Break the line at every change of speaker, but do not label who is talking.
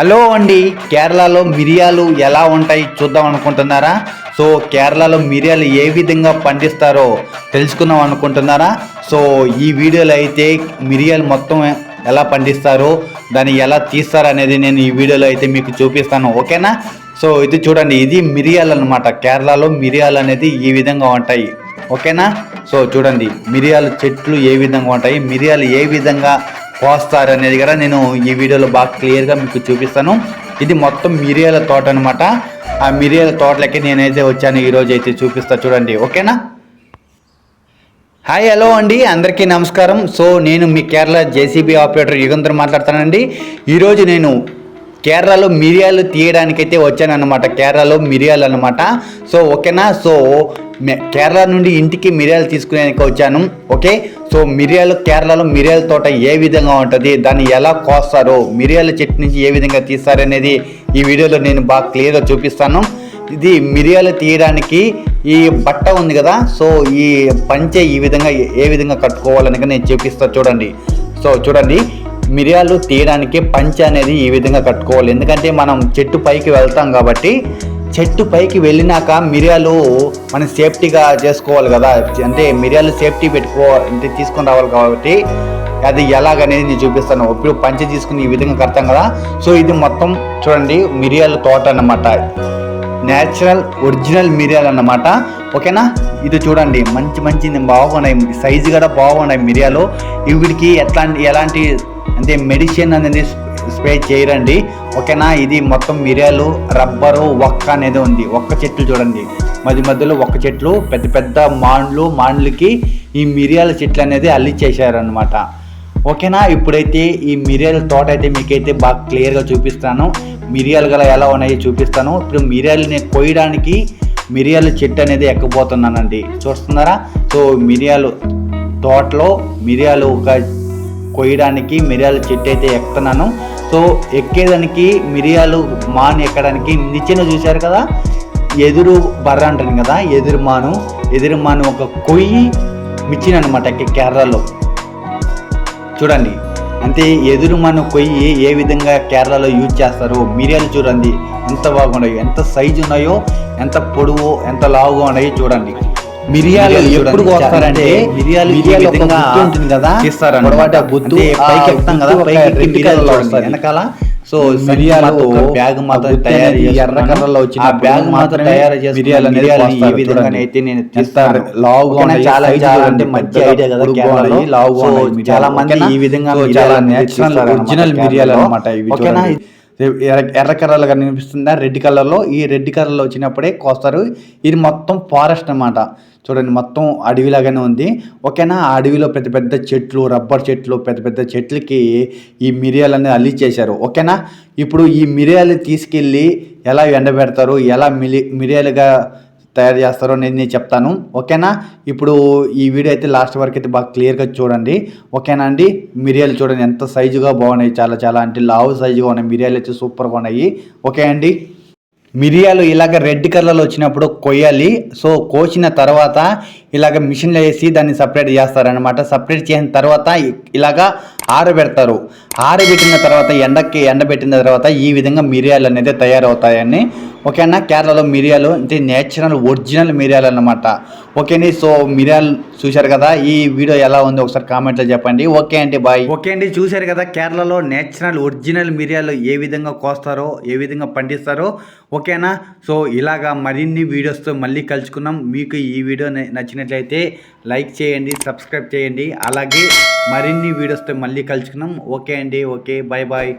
Hello అండి. కేరళలో మిరియాలు ఎలా ఉంటాయి చూద్దాం అనుకుంటున్నారా? సో కేరళలో మిరియాలు ఏ విధంగా పండిస్తారో తెలుసుకుందాం అనుకుంటున్నారా? సో ఈ వీడియోలో అయితే మిరియాలు మొత్తం ఎలా పండిస్తారో దాన్ని ఎలా తీస్తారు అనేది నేను ఈ వీడియోలో అయితే మీకు చూపిస్తాను. ఓకేనా? సో ఇది చూడండి. ఇది మిరియాలు అనమాట కేరళలో మిరియాలు అనేది ఈ విధంగా ఉంటాయి. ఓకేనా? సో చూడండి. మిరియాలు చెట్లు ఏ విధంగా ఉంటాయి? మిరియాలు ఏ విధంగా కోస్తారు అనేది కూడా నేను ఈ వీడియోలో బాగా క్లియర్గా మీకు చూపిస్తాను. ఇది మొత్తం మిరియాల తోట అనమాట ఆ మిరియాల తోటలకి నేనైతే వచ్చాను ఈరోజు అయితే చూపిస్తా చూడండి ఓకేనా? హాయ్ హలో అండి అందరికీ నమస్కారం. సో నేను మీ కేరళ జేసీబీ ఆపరేటర్ యుగంధర్ మాట్లాడుతానండి ఈరోజు నేను కేరళలో మిరియాలు తీయడానికైతే వచ్చానన్నమాట. కేరళలో మిరియాలు అనమాట సో ఓకేనా? సో మే- కేరళ నుండి ఇంటికి మిరియాలు తీసుకునేందుకు వచ్చాను ఓకే? సో మిరియాలు కేరళలో మిరియాల తోట ఏ విధంగా ఉంటుంది? దాన్ని ఎలా కోస్తారు? మిరియాల చెట్టు నుంచి ఏ విధంగా తీస్తారనేది ఈ వీడియోలో నేను బాగా క్లియర్గా చూపిస్తాను. ఇది మిరియాలు తీయడానికి ఈ బట్ట ఉంది కదా సో ఈ పంచె ఈ విధంగా ఏ విధంగా కట్టుకోవాలని నేను చూపిస్తాను చూడండి. సో చూడండి మిరియాలు తీయడానికి పంచె అనేది ఈ విధంగా కట్టుకోవాలి. ఎందుకంటే మనం చెట్టు పైకి వెళ్తాం కాబట్టి చెట్టు పైకి వెళ్ళినాక మిరియాలు మనం సేఫ్టీగా చేసుకోవాలి కదా. అంటే మిరియాలు సేఫ్టీ పెట్టుకో అంటే తీసుకొని రావాలి కాబట్టి అది ఎలాగనేది నేను చూపిస్తాను. ఇప్పుడు పంచి తీసుకుని ఈ విధంగా కడతాం కదా. సో ఇది మొత్తం చూడండి మిరియాల తోట అన్నమాట. న్యాచురల్ ఒరిజినల్ మిరియాలు అన్నమాట. ఓకేనా? ఇది చూడండి మంచి మంచి బాగున్నాయి. సైజు కూడా బాగున్నాయి మిరియాలు. వీటికి ఎట్లాంటి ఎలాంటి అంటే మెడిసిన్ అనేది స్ప్రే చేయరండి. ఓకేనా? ఇది మొత్తం మిరియాలు రబ్బరు ఒక్క అనేది ఉంది. ఒక్క చెట్లు చూడండి. మధ్య మధ్యలో ఒక్క చెట్లు పెద్ద పెద్ద మాండ్లు మాండ్లకి ఈ మిరియాల చెట్లు అనేది అల్లిచ్చేసారనమాట ఓకేనా? ఇప్పుడైతే ఈ మిరియాల తోట అయితే మీకైతే బాగా క్లియర్గా చూపిస్తాను. మిరియాలు గల ఎలా ఉన్నాయో చూపిస్తాను. ఇప్పుడు మిరియాలని కోయడానికి మిరియాల చెట్టు అనేది ఎక్కబోతున్నానండి. చూస్తున్నారా? సో మిరియాలు తోటలో మిరియాలు ఒక కొయ్యడానికి మిరియాల చెట్టు అయితే ఎక్కుతున్నాను సో ఎక్కేదానికి మిరియాలు మాన్ ఎక్కడానికి నిచ్చెన చూశారు కదా? ఎదురు బర్ర అంటారు కదా ఎదురు మాను. ఎదురు మాను ఒక కొయ్యి మిచ్చిన అనమాట కేరళలో. చూడండి అంటే ఎదురు మన కొయ్యి ఏ విధంగా కేరళలో యూజ్ చేస్తారు మిరియాలు చూడండి. ఎంత బాగున్నాయో ఎంత సైజు ఉన్నాయో ఎంత పొడవు ఎంత లావుగా ఉన్నాయో చూడండి. మిరియాలు ఎప్పుడు కోస్తారంటే మిరియాలు మిరియాలు ఉంటుంది కదా తీస్తారన్నమాట
గుత్తు,
అంటే పైకి
ఆ
ఎక్కుతాం కదా
గుత్తు
పైకి మిరియాలు. వెనకాల సో
మిరియాలు
బ్యాగ్ మాత్రం
గుత్తు
తయారు.
ఎర్ర కలర్లో వచ్చినప్పుడు
ఆ బ్యాగ్ మాత్రం తయారు చేసి
మిరియాలు
మిరియాలు ఈ. విధంగా. అయితే నేను తీస్తాను
లావుగా
చాలా చాలా అంటే మంచి ఐడియా కదా కేరళలో
లావుగా.
చాలా మంది? ఈ విధంగా
చాలా నేచురల్ ఒరిజినల్ మిరియాలు. అనమాట ఇవి
ఓకేనా.
ఎర్ర- ఎర్ర కలర్లో కనిపిస్తుందా రెడ్ కలర్లో. ఈ రెడ్ కలర్లో వచ్చినప్పుడే కోస్తారు. ఇది మొత్తం ఫారెస్ట్ అన్నమాట. చూడండి మొత్తం అడవిలాగానే ఉంది. ఓకేనా? ఆ అడవిలో పెద్ద పెద్ద చెట్లు రబ్బర్ చెట్లు పెద్ద పెద్ద చెట్లకి ఈ మిరియాలన్నీ అల్లిచ్చేశారు ఓకేనా? ఇప్పుడు ఈ మిరియాలు తీసుకెళ్ళి ఎలా ఎండబెడతారు? ఎలా మిలి మిరియాలుగా తయారు చేస్తారో నేను నేను చెప్తాను. ఓకేనా? ఇప్పుడు ఈ వీడియో అయితే లాస్ట్ వరకు అయితే బాగా క్లియర్గా చూడండి. ఓకేనా అండి? మిరియాలు చూడండి ఎంత సైజుగా బాగున్నాయి. చాలా చాలా అంటే లావు సైజుగా ఉన్నాయి. మిరియాలు అయితే సూపర్గా ఉన్నాయి. ఓకే అండి? మిరియాలు ఇలాగ రెడ్ కలర్లో వచ్చినప్పుడు కొయ్యాలి. సో కోసిన తర్వాత ఇలాగ మిషన్లో వేసి దాన్ని సపరేట్ చేస్తారనమాట సపరేట్ చేసిన తర్వాత ఇలాగా ఆరబెడతారు. ఆరబెట్టిన తర్వాత ఎండకి ఎండబెట్టిన తర్వాత ఈ విధంగా మిరియాలు అనేది తయారవుతాయని. ఓకేనా కేరళలో మిరియాలు అంటే నేచురల్ ఒరిజినల్ మిరియాలు అన్నమాట. ఓకేని సో మిరియాలు చూశారు కదా? ఈ వీడియో ఎలా ఉంది ఒకసారి కామెంట్లో చెప్పండి. ఓకే అండి బాయ్. ఓకే అండి చూశారు కదా? కేరళలో నేచురల్ ఒరిజినల్ మిరియాలు ఏ విధంగా కోస్తారో ఏ విధంగా పండిస్తారో. ఓకేనా సో ఇలాగా మరిన్ని వీడియోస్తో మళ్ళీ కలుసుకున్నాం మీకు ఈ వీడియో నచ్చినట్లయితే లైక్ చేయండి సబ్స్క్రైబ్ చేయండి. అలాగే మరిన్ని వీడియోస్తో మళ్ళీ మళ్ళీ కలుసుకున్నాం ఓకే అండి. ఓకే. Bye bye